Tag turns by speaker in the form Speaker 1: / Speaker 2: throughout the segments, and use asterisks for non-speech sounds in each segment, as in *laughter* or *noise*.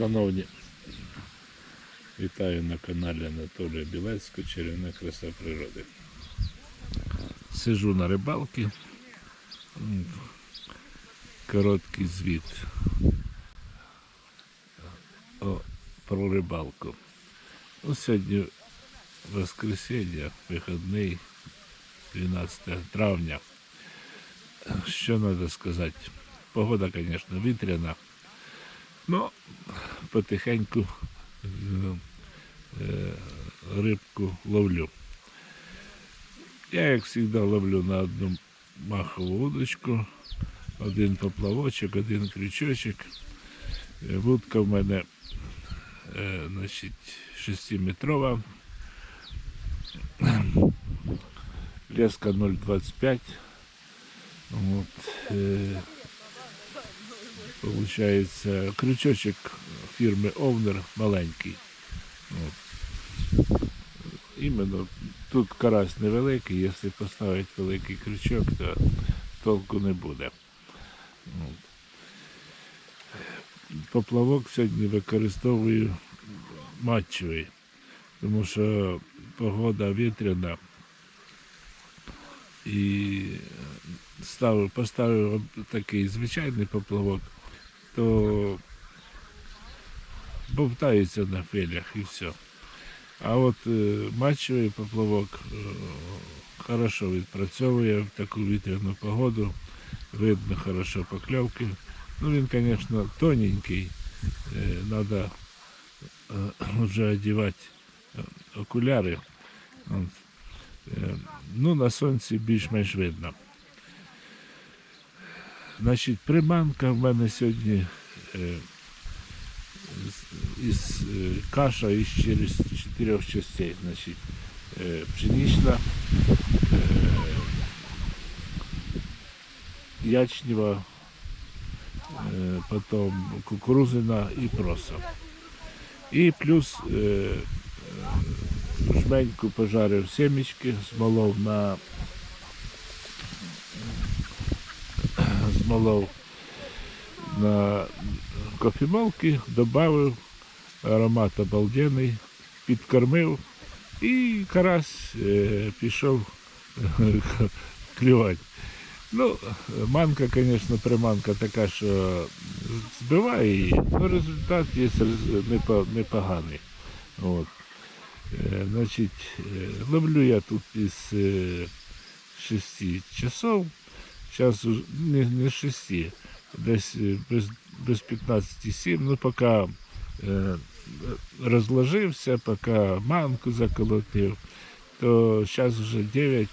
Speaker 1: Шановні, вітаю на каналі Анатолія Білецького Чарівна краса природи. Сижу на рибалці. Короткий звіт про рибалку. Ну, сьогодні воскресенье, вихідний, 12 травня. Що треба сказати? Погода, звісно, вітряна. Ну, потихеньку рибку ловлю. Я, як завжди, ловлю на одну махову удочку, один поплавочок, один крючочок. Е, Вудка в мене е, значить, 6-метрова. Леска 0,25. От, Получається, крючочок фірми Овнер маленький. От. Іменно тут карась невеликий, якщо поставити великий крючок, то толку не буде. От. Поплавок сьогодні використовую матчевий, тому що погода вітряна. І ставив, поставив такий звичайний поплавок, то бовтається на фелях і все. А от е, матчевий поплавок е, хорошо відпрацьовує в таку вітряну погоду, видно хорошо покльовки. Ну він, звісно, тоненький, треба вже одягати е, окуляри. Е, Ну, на сонці більш-менш видно. Значить, приманка в мене сьогодні е, із е, каша із через чотирьох частей. Значить, е, пшенична, е, ячнева, е, потім кукурузина і проса. І плюс е, е, жменьку пожарив семечки, змолов на змолов на кофемолки, додав аромат обалденний, підкормив і карась е, пішов *laughs* клювати. Ну, манка, звісно, приманка така, що збиває її, але результат є непоганий. От. Е, Значить, е, ловлю я тут із е, 6 часов. Зараз не, не 6, десь е, без, без 15-7, ну поки е, розложився, поки манку заколотив, то зараз вже 9.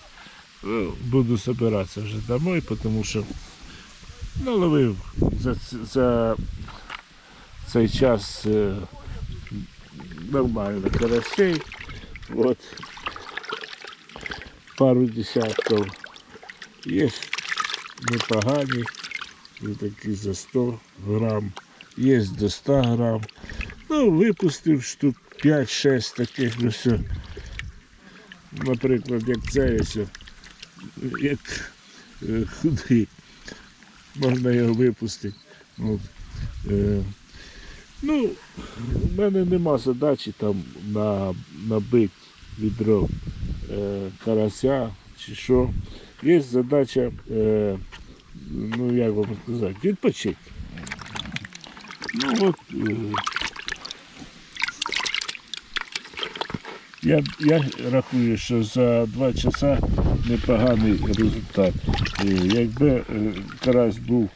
Speaker 1: Ну, буду собиратися вже домой, тому що наловив за, за цей час е, нормально карасей. Вот. Пару десятків. Є непогані, і такі за 100 грам, є до 100 грам. Ну, випустив штук 5-6 таких, ну все. Наприклад, як це ось, як е, худий. Можна його випустити. От. Е, ну, у мене нема задачі там на, набити відро е, карася чи що. Є задача, е, ну як вам сказати, відпочити. Ну от е, я, я рахую, що за два часа непоганий результат. Е, Якби карась був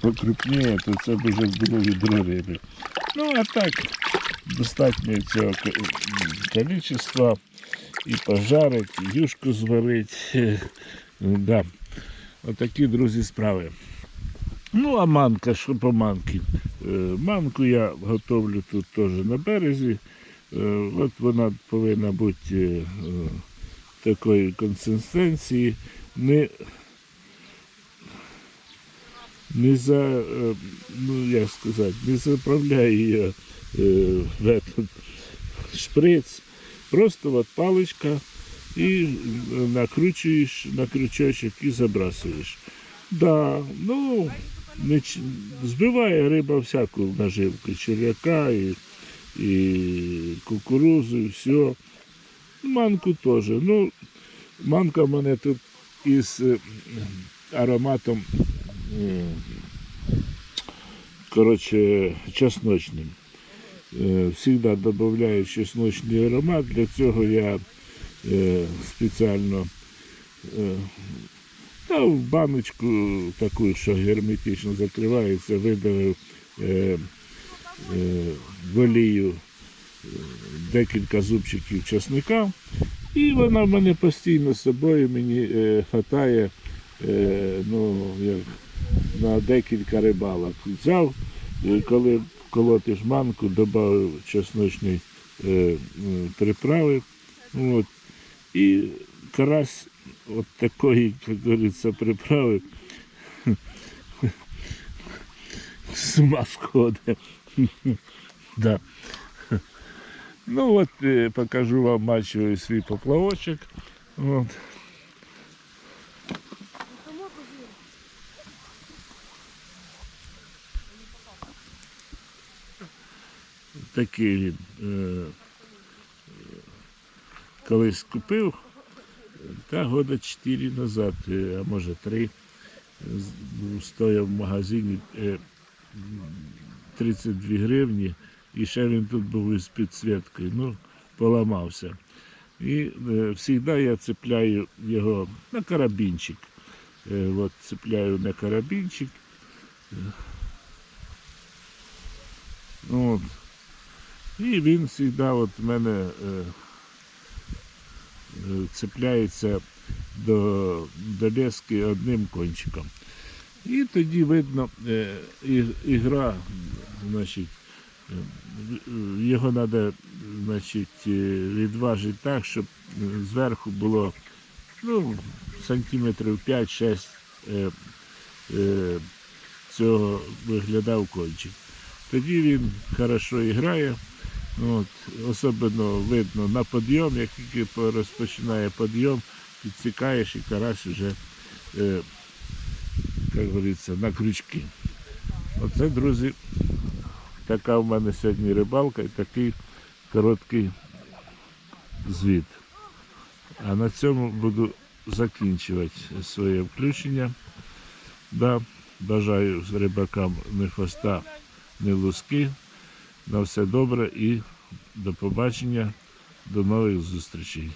Speaker 1: покрупніше, то це б вже було відро риби. Ну а так, достатньо цього количества і пожарить, і юшку зварить. Да. Отакі, друзі, справи. Ну, а манка, що по манки? Е, Манку я готовлю тут теж на березі. Е, От вона повинна бути е, такої консистенції. Не, не за, ну як сказати, не заправляю її в этот шприц. Просто от паличка і накручуєш на крючочок і забрасуєш. Да, ну, не, збиває риба всяку наживку, черв'яка і, і кукурузу, і все. Манку теж. Ну, манка в мене тут із е, ароматом, е, коротше, чесночним. Е, Всегда додаю чесночний аромат. Для цього я е, спеціально е, та в баночку таку, що герметично закривається, видавив е, е, е, декілька зубчиків чесника. І вона в мене постійно з собою мені хватає е, ну, як, на декілька рибалок. Взяв, коли колотиш манку, додав чесночний приправи. От, і карась от такої, як говориться, приправи з ума сходить. Да. Ну от е, покажу вам мачовий свій поплавочок. От. Такий він. Е, колись купив, та года 4 назад, е, а може 3, стояв в магазині е, 32 гривні, і ще він тут був із підсвіткою, ну, поламався. І е, завжди я цепляю його на карабінчик. Е, от цепляю на карабінчик. Е, От. І він завжди от в мене е, е, цепляється до, до лески одним кончиком. І тоді видно е, і- ігра, значить, е, його треба значить, е, відважити так, щоб зверху було ну, сантиметрів 5-6 е, е, цього виглядав кончик. Тоді він хорошо грає. От, особливо видно на підйом, як тільки розпочинає підйом, підсікаєш і карась вже, е, як говориться, на крючки. Оце, друзі, така в мене сьогодні рибалка і такий короткий звіт. А на цьому буду закінчувати своє включення. Да, бажаю рибакам не хвоста, не луски. На все добре і до побачення, до нових зустрічей.